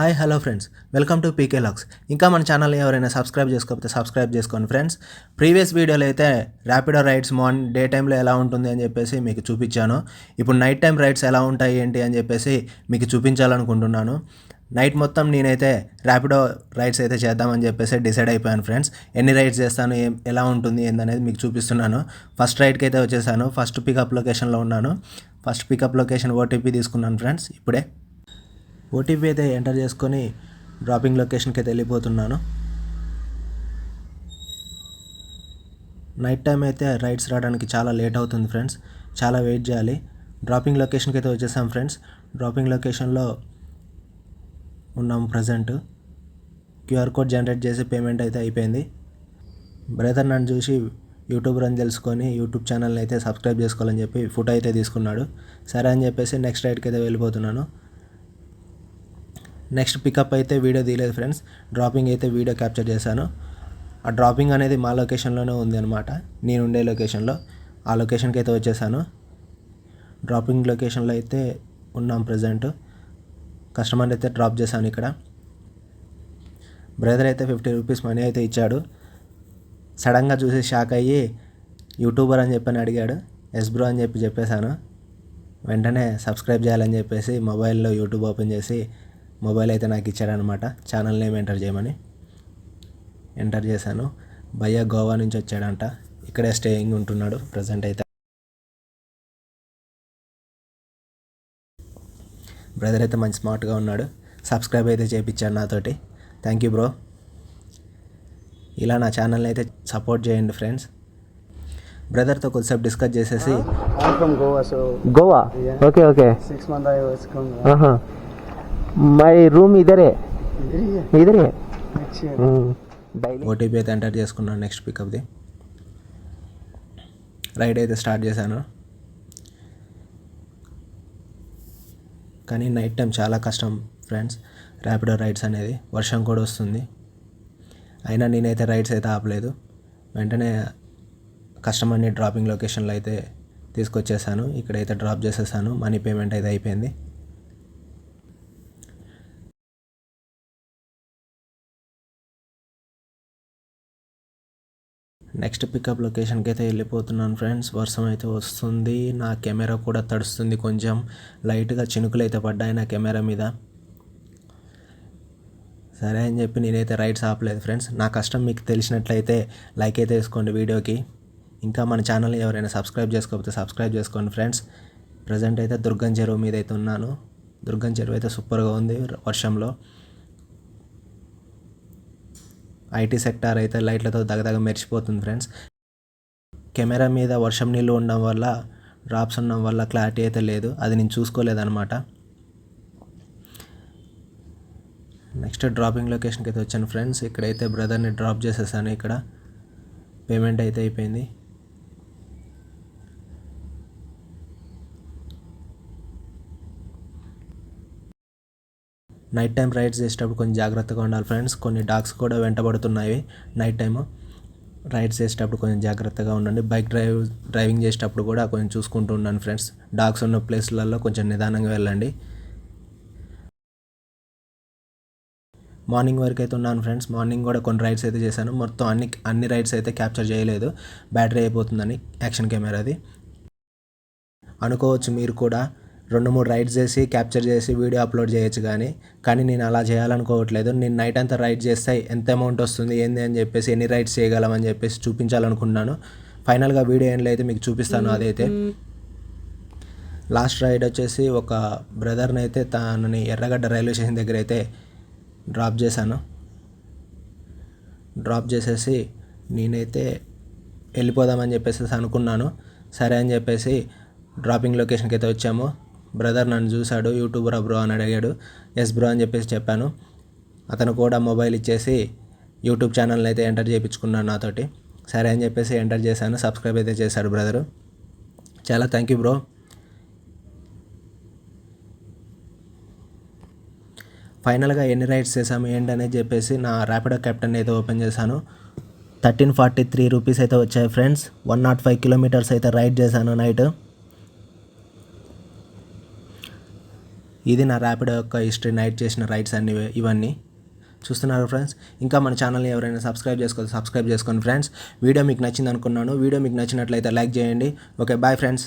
Hi hello friends. Welcome to PK lakhs. ఇంకా మన channel ఎవరైనా సబ్స్క్రైబ్ చేసుకోకపోతే సబ్స్క్రైబ్ చేసుకోండి ఫ్రెండ్స్. ప్రీవియస్ వీడియోలో అయితే ర్యాపిడో రైడ్స్ మార్నింగ్ డే టైంలో ఎలా ఉంటుంది అని చెప్పేసి మీకు చూపించాను. ఇప్పుడు నైట్ టైం రైడ్స్ ఎలా ఉంటాయి ఏంటి అని చెప్పేసి మీకు చూపించాలనుకుంటున్నాను. నైట్ మొత్తం నేనైతే ర్యాపిడో రైడ్స్ అయితే చేద్దామని చెప్పేసి డిసైడ్ అయిపోయాను ఫ్రెండ్స్. ఎన్ని రైడ్స్ చేస్తాను ఏం ఎలా ఉంటుంది ఏందనేది మీకు చూపిస్తున్నాను. ఫస్ట్ రైడ్కి అయితే వచ్చేసాను. ఫస్ట్ పికప్ లొకేషన్లో ఉన్నాను. ఫస్ట్ పికప్ లొకేషన్ ఓటీపీ తీసుకున్నాను ఫ్రెండ్స్. ఇప్పుడే. ఓటీపీ అయితే ఎంటర్ చేసుకొని డ్రాపింగ్ లొకేషన్కి అయితే వెళ్ళిపోతున్నాను. నైట్ టైం అయితే రైడ్స్ రావడానికి చాలా లేట్ అవుతుంది ఫ్రెండ్స్. చాలా వెయిట్ చేయాలి. డ్రాపింగ్ లొకేషన్కి అయితే వచ్చేసాం ఫ్రెండ్స్. డ్రాపింగ్ లొకేషన్లో ఉన్నాం ప్రజెంట్. క్యూఆర్ కోడ్ జనరేట్ చేసి పేమెంట్ అయితే అయిపోయింది. బ్రదర్ నన్ను చూసి యూట్యూబర్ అని తెలుసుకొని యూట్యూబ్ ఛానల్ని అయితే సబ్స్క్రైబ్ చేసుకోవాలని చెప్పి ఫోటో అయితే తీసుకున్నాడు. సరే అని చెప్పేసి నెక్స్ట్ రైడ్కి అయితే వెళ్ళిపోతున్నాను. నెక్స్ట్ పికప్ అయితే వీడియో తీయలేదు ఫ్రెండ్స్. డ్రాపింగ్ అయితే వీడియో క్యాప్చర్ చేశాను. ఆ డ్రాపింగ్ అనేది మా లొకేషన్లోనే ఉంది అనమాట నేను ఉండే లొకేషన్లో ఆ లొకేషన్కి అయితే వచ్చేసాను. డ్రాపింగ్ లొకేషన్లో అయితే ఉన్నాం ప్రజెంట్ కస్టమర్ అయితే డ్రాప్ చేశాను ఇక్కడ. బ్రదర్ అయితే ఫిఫ్టీ రూపీస్ మనీ అయితే ఇచ్చాడు. సడన్గా చూసి షాక్ అయ్యి యూట్యూబర్ అని చెప్పని అడిగాడు. ఎస్ బ్రో అని చెప్పి చెప్పేశాను. వెంటనే సబ్స్క్రైబ్ చేయాలని చెప్పేసి మొబైల్లో యూట్యూబ్ ఓపెన్ చేసి మొబైల్ అయితే నాకు ఇచ్చాడనమాట ఛానల్ నేమ్ ఎంటర్ చేయమని. ఎంటర్ చేశాను. భయ్య గోవా నుంచి వచ్చాడంట. ఇక్కడే స్టేయింగ్ ఉంటున్నాడు. ప్రజెంట్ అయితే. బ్రదర్ అయితే మంచి స్మార్ట్గా ఉన్నాడు. సబ్స్క్రైబ్ అయితే చేయించాడు నాతోటి. థ్యాంక్ యూ బ్రో ఇలా నా ఛానల్ని అయితే సపోర్ట్ చేయండి ఫ్రెండ్స్ బ్రదర్తో కొద్దిసేపు డిస్కస్ చేసేసి. I'm from Goa, so Goa my room ఇదరే. ఇదరే ఓటీపీ అయితే ఎంటర్ చేసుకున్నాను నెక్స్ట్ పికప్ది రైడ్ అయితే స్టార్ట్ చేశాను. కానీ నైట్ టైం చాలా కష్టం ఫ్రెండ్స్. ర్యాపిడో రైడ్స్ అనేది. వర్షం కూడా వస్తుంది. అయినా నేనైతే రైడ్స్ అయితే ఆపలేదు. వెంటనే కస్టమర్ని డ్రాపింగ్ లొకేషన్లో అయితే తీసుకొచ్చేసాను. ఇక్కడైతే డ్రాప్ చేసేసాను. మనీ పేమెంట్ అయితే అయిపోయింది. నెక్స్ట్ పికప్ లొకేషన్కి అయితే వెళ్ళిపోతున్నాను ఫ్రెండ్స్. వర్షం అయితే వస్తుంది. నా కెమెరా కూడా తడుస్తుంది కొంచెం. లైట్గా చినుకులు అయితే పడ్డాయి నా కెమెరా మీద. సరే అని చెప్పి నేనైతే రైడ్స్ ఆపలేదు ఫ్రెండ్స్. నా కష్టం మీకు తెలిసినట్లయితే లైక్ అయితే వేసుకోండి వీడియోకి. ఇంకా మన ఛానల్ ఎవరైనా సబ్స్క్రైబ్ చేసుకోకపోతే సబ్స్క్రైబ్ చేసుకోండి ఫ్రెండ్స్. ప్రజెంట్ అయితే దుర్గం చెరువు మీద అయితే ఉన్నాను. దుర్గం చెరువు అయితే సూపర్గా ఉంది వర్షంలో. ఐటీ సెక్టార్ అయితే లైట్లతో దగదగ మెరిచిపోతుంది ఫ్రెండ్స్. కెమెరా మీద వర్షం నీళ్ళు ఉండడం వల్ల డ్రాప్స్ ఉండడం వల్ల క్లారిటీ అయితే లేదు. అది నేను చూసుకోలేదనమాట నెక్స్ట్ డ్రాపింగ్ లొకేషన్కి అయితే వచ్చాను ఫ్రెండ్స్. ఇక్కడైతే బ్రదర్ని డ్రాప్ చేసేసాను. ఇక్కడ పేమెంట్ అయితే అయిపోయింది. నైట్ టైం రైడ్స్ చేసేటప్పుడు కొంచెం జాగ్రత్తగా ఉండాలి ఫ్రెండ్స్ కొన్ని డాగ్స్ కూడా వెంటబడుతున్నాయి నైట్ టైం రైడ్స్ చేసేటప్పుడు కొంచెం జాగ్రత్తగా ఉండండి. బైక్ డ్రైవ్ డ్రైవింగ్ చేసేటప్పుడు కూడా కొంచెం చూసుకుంటూ ఉండండి ఫ్రెండ్స్ డాగ్స్ ఉన్న ప్లేస్లలో కొంచెం నిదానంగా వెళ్ళండి. మార్నింగ్ వరకు అయితే ఉన్నాను ఫ్రెండ్స్ మార్నింగ్ కూడా కొన్ని రైడ్స్ అయితే చేశాను. మొత్తం అన్ని అన్ని రైడ్స్ అయితే క్యాప్చర్ చేయలేదు. బ్యాటరీ అయిపోతుందని యాక్షన్ కెమెరాది అనుకోవచ్చు మీరు కూడా రెండు మూడు రైడ్స్ చేసి క్యాప్చర్ చేసి వీడియో అప్లోడ్ చేయొచ్చు కానీ. కానీ నేను అలా చేయాలనుకోవట్లేదు. నేను నైట్ అంతా రైడ్ చేస్తే ఎంత అమౌంట్ వస్తుంది ఏంది అని చెప్పేసి ఎన్ని రైడ్స్ చేయగలమని చెప్పేసి చూపించాలనుకున్నాను ఫైనల్గా వీడియో ఎండ్లో అయితే మీకు చూపిస్తాను అదైతే. లాస్ట్ రైడ్ వచ్చేసి ఒక బ్రదర్ని అయితే తనని ఎర్రగడ్డ రైల్వే స్టేషన్ దగ్గర అయితే డ్రాప్ చేశాను. డ్రాప్ చేసేసి నేనైతే వెళ్ళిపోదామని చెప్పేసి అనుకున్నాను. సరే అని చెప్పేసి డ్రాపింగ్ లొకేషన్కి అయితే వచ్చాము. బ్రదర్ నన్ను చూశాడు యూట్యూబర్ బ్రో అని అడిగాడు. ఎస్ బ్రో అని చెప్పేసి చెప్పాను. అతను కూడా మొబైల్ ఇచ్చేసి యూట్యూబ్ ఛానల్ అయితే ఎంటర్ చేయించుకున్నాను నాతోటి. సరే అని చెప్పేసి ఎంటర్ చేశాను సబ్స్క్రైబ్ అయితే చేశాడు బ్రదరు. చాలా థ్యాంక్ యూ బ్రో. ఫైనల్గా ఎన్ని రైడ్స్ చేసాము ఏంటి అనేది చెప్పేసి నా ర్యాపిడో కెప్టెన్ అయితే ఓపెన్ చేశాను. థర్టీన్ ఫార్టీ త్రీ రూపీస్ అయితే వచ్చాయి friends. One naught five kilometres అయితే రైడ్ చేశాను నైట్. ఇది నా ర్యాపిడో యొక్క హిస్టరీ నైట్ చేసిన రైడ్స్ అన్ని ఇవన్నీ. చూస్తున్నారు ఫ్రెండ్స్ ఇంకా మన ఛానల్ని ఎవరైనా సబ్స్క్రైబ్ చేసుకోవాలి సబ్స్క్రైబ్ చేసుకోండి ఫ్రెండ్స్ వీడియో మీకు నచ్చింది అనుకున్నాను వీడియో మీకు నచ్చినట్లయితే లైక్ చేయండి. Okay bye friends